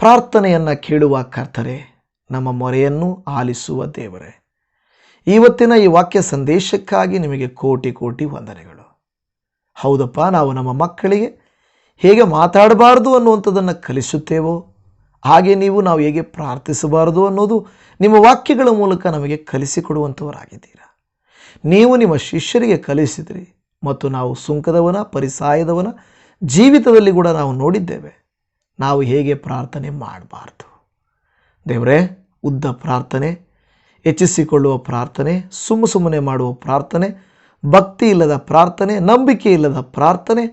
ಪ್ರಾರ್ಥನೆಯನ್ನು ಕೇಳುವ ಕರ್ತರೆ, ನಮ್ಮ ಮೊರೆಯನ್ನು ಆಲಿಸುವ ದೇವರೇ. ಇವತ್ತಿನ ಈ ವಾಕ್ಯ ಸಂದೇಶಕ್ಕಾಗಿ ನಿಮಗೆ ಕೋಟಿ ಕೋಟಿ ವಂದನೆಗಳು. ಹೌದಪ್ಪ, ನಾವು ನಮ್ಮ ಮಕ್ಕಳಿಗೆ ಹೇಗೆ ಮಾತಾಡಬಾರ್ದು ಅನ್ನುವಂಥದ್ದನ್ನು ಕಲಿಸುತ್ತೇವೋ, ಹಾಗೆ ನೀವು ನಾವು ಹೇಗೆ ಪ್ರಾರ್ಥಿಸಬಾರದು ಅನ್ನೋದು ನಿಮ್ಮ ವಾಕ್ಯಗಳ ಮೂಲಕ ನಮಗೆ ಕಲಿಸಿಕೊಡುವಂಥವರಾಗಿದ್ದೀರಾ. ನೀವು ನಿಮ್ಮ ಶಿಷ್ಯರಿಗೆ ಕಲಿಸಿದ್ರಿ ಮತ್ತು ನಾವು ಸುಂಕದವನ, ಪರಿಸಾಯದವನ ಜೀವಿತದಲ್ಲಿ ಕೂಡ ನಾವು ನೋಡಿದ್ದೇವೆ. ನಾವು ಹೇಗೆ ಪ್ರಾರ್ಥನೆ ಮಾಡಬಾರ್ದು? ದೇವರೇ, ಉದ್ದ ಪ್ರಾರ್ಥನೆ, ಹೆಚ್ಚಿಸಿಕೊಳ್ಳುವ ಪ್ರಾರ್ಥನೆ, ಸುಮ್ಮ ಸುಮ್ಮನೆ ಮಾಡುವ ಪ್ರಾರ್ಥನೆ, ಭಕ್ತಿ ಇಲ್ಲದ ಪ್ರಾರ್ಥನೆ, ನಂಬಿಕೆ ಇಲ್ಲದ ಪ್ರಾರ್ಥನೆ,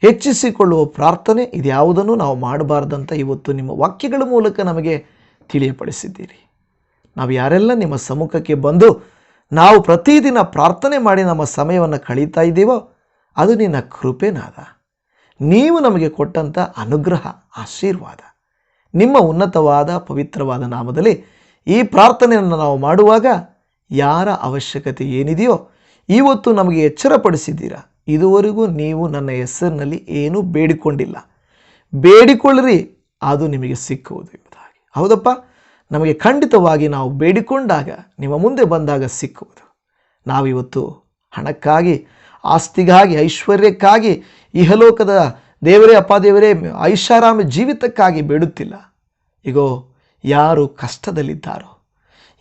ಹೆಚ್ಚಿಸಿಕೊಳ್ಳುವ ಪ್ರಾರ್ಥನೆ, ಇದ್ಯಾವುದನ್ನು ನಾವು ಮಾಡಬಾರ್ದಂತ ಇವತ್ತು ನಿಮ್ಮ ವಾಕ್ಯಗಳ ಮೂಲಕ ನಮಗೆ ತಿಳಿಯಪಡಿಸಿದ್ದೀರಿ. ನಾವು ಯಾರೆಲ್ಲ ನಿಮ್ಮ ಸಮ್ಮುಖಕ್ಕೆ ಬಂದು ನಾವು ಪ್ರತಿದಿನ ಪ್ರಾರ್ಥನೆ ಮಾಡಿ ನಮ್ಮ ಸಮಯವನ್ನು ಕಳೀತಾ ಇದ್ದೀವೋ ಅದು ನಿನ್ನ ಕೃಪೆನಾದ. ನೀವು ನಮಗೆ ಕೊಟ್ಟಂಥ ಅನುಗ್ರಹ, ಆಶೀರ್ವಾದ. ನಿಮ್ಮ ಉನ್ನತವಾದ, ಪವಿತ್ರವಾದ ನಾಮದಲ್ಲಿ ಈ ಪ್ರಾರ್ಥನೆಯನ್ನು ನಾವು ಮಾಡುವಾಗ ಯಾರ ಅವಶ್ಯಕತೆ ಏನಿದೆಯೋ ಇವತ್ತು ನಮಗೆ ಎಚ್ಚರಪಡಿಸಿದ್ದೀರಾ? ಇದುವರೆಗೂ ನೀವು ನನ್ನ ಹೆಸರಿನಲ್ಲಿ ಏನೂ ಬೇಡಿಕೊಂಡಿಲ್ಲ. ಬೇಡಿಕೊಳ್ಳಿರಿ, ಅದು ನಿಮಗೆ ಸಿಕ್ಕುವುದು ಎಂಬುದಾಗಿ. ಹೌದಪ್ಪ? ನಮಗೆ ಖಂಡಿತವಾಗಿ ನಾವು ಬೇಡಿಕೊಂಡಾಗ, ನಿಮ್ಮ ಮುಂದೆ ಬಂದಾಗ ಸಿಕ್ಕುವುದು. ನಾವಿವತ್ತು ಹಣಕ್ಕಾಗಿ ಆಸ್ತಿಗಾಗಿ, ಐಶ್ವರ್ಯಕ್ಕಾಗಿ ಇಹಲೋಕದ ದೇವರೇ, ಅಪ್ಪ ದೇವರೇ, ಐಷಾರಾಮ ಜೀವಿತಕ್ಕಾಗಿ ಬೇಡುತ್ತಿಲ್ಲ. ಈಗೋ ಯಾರು ಕಷ್ಟದಲ್ಲಿದ್ದಾರೋ,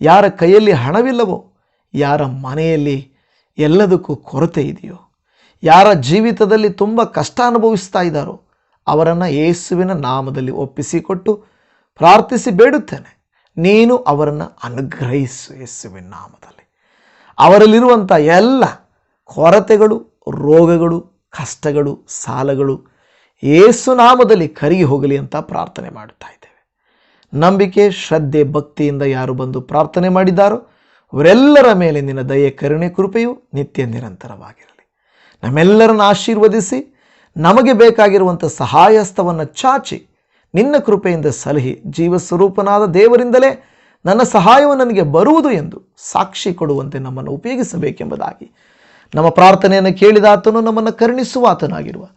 ಯಾರ ಕೈಯಲ್ಲಿ ಹಣವಿಲ್ಲವೋ, ಯಾರ ಮನೆಯಲ್ಲಿ ಎಲ್ಲದಕ್ಕೂ ಕೊರತೆ ಇದೆಯೋ, ಯಾರ ಜೀವಿತದಲ್ಲಿ ತುಂಬ ಕಷ್ಟ ಅನುಭವಿಸ್ತಾ ಇದ್ದಾರೋ, ಅವರನ್ನು ಯೇಸುವಿನ ನಾಮದಲ್ಲಿ ಒಪ್ಪಿಸಿಕೊಟ್ಟು ಪ್ರಾರ್ಥಿಸಿ ಬೇಡುತ್ತೇನೆ. ನೀನು ಅವರನ್ನು ಅನುಗ್ರಹಿಸು ಯೇಸುವಿನ ನಾಮದಲ್ಲಿ. ಅವರಲ್ಲಿರುವಂಥ ಎಲ್ಲ ಕೊರತೆಗಳು, ರೋಗಗಳು, ಕಷ್ಟಗಳು, ಸಾಲಗಳು ಏಸುನಾಮದಲ್ಲಿ ಕರಗಿ ಹೋಗಲಿ ಅಂತ ಪ್ರಾರ್ಥನೆ ಮಾಡುತ್ತಾ ಇದ್ದೇವೆ. ನಂಬಿಕೆ, ಶ್ರದ್ಧೆ, ಭಕ್ತಿಯಿಂದ ಯಾರು ಬಂದು ಪ್ರಾರ್ಥನೆ ಮಾಡಿದ್ದಾರೋ ಅವರೆಲ್ಲರ ಮೇಲೆ ನಿನ್ನ ದಯೆ, ಕರುಣೆ, ಕೃಪೆಯು ನಿತ್ಯ ನಿರಂತರವಾಗಿರಲಿ. ನಮ್ಮೆಲ್ಲರನ್ನು ಆಶೀರ್ವದಿಸಿ ನಮಗೆ ಬೇಕಾಗಿರುವಂಥ ಸಹಾಯಸ್ಥವನ್ನು ಚಾಚಿ ನಿನ್ನ ಕೃಪೆಯಿಂದ ಸಲಹಿ ಜೀವಸ್ವರೂಪನಾದ ದೇವರಿಂದಲೇ ನನ್ನ ಸಹಾಯವು ನನಗೆ ಬರುವುದು ಎಂದು ಸಾಕ್ಷಿ ಕೊಡುವಂತೆ ನಮ್ಮನ್ನು ಉಪಯೋಗಿಸಬೇಕೆಂಬುದಾಗಿ ನಮ್ಮ ಪ್ರಾರ್ಥನೆಯನ್ನು ಕೇಳಿದ ಆತನು ನಮ್ಮನ್ನು ಕರುಣಿಸುವ ಆತನಾಗಿರುವ.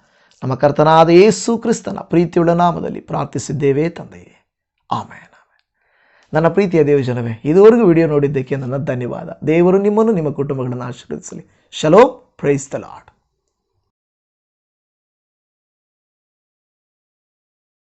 ನಮ್ಮ ಕರ್ತನಾದ ಯೇಸು ಕ್ರಿಸ್ತನ ಪ್ರೀತಿಯುಳ್ಳ ನಾಮದಲ್ಲಿ ಪ್ರಾರ್ಥಿಸಿದ್ದೇವೆ ತಂದೆಯೇ ಆಮೇನ್. ನನ್ನ ಪ್ರೀತಿಯ ದೇವಜನವೇ ಇದುವರೆಗೂ ವಿಡಿಯೋ ನೋಡಿದ್ದಕ್ಕೆ ನನ್ನ ಧನ್ಯವಾದ. ದೇವರು ನಿಮ್ಮನ್ನು ನಿಮ್ಮ ಕುಟುಂಬಗಳನ್ನು ಆಶೀರ್ವದಿಸಲಿ. Shalom praise the Lord.